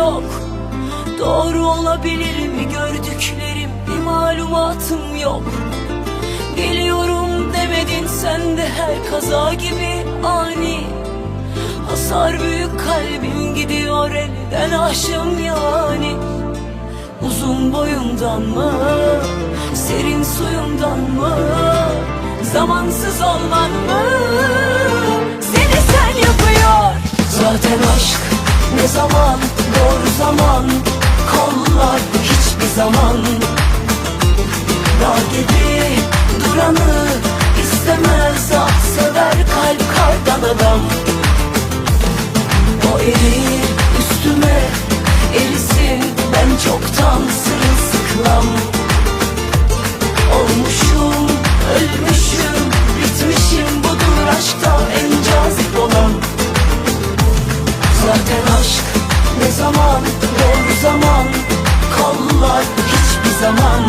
yok. Doğru olabilir mi gördüklerim? Bir malumatım yok. Geliyorum demedin sen de her kaza gibi ani. Hasar büyük kalbim gidiyor elden aşım yani. Uzun boyundan mı? Serin suyundan mı? Zamansız olman mı Zaten aşk ne zaman Doğru zaman Kollar hiçbir zaman. Dağ gibi duranı istemez ah sever kalp kardan adam. O erir üstüme erisin ben çoktan aşk ne zaman? Doğru zaman. Kollar hiçbir zaman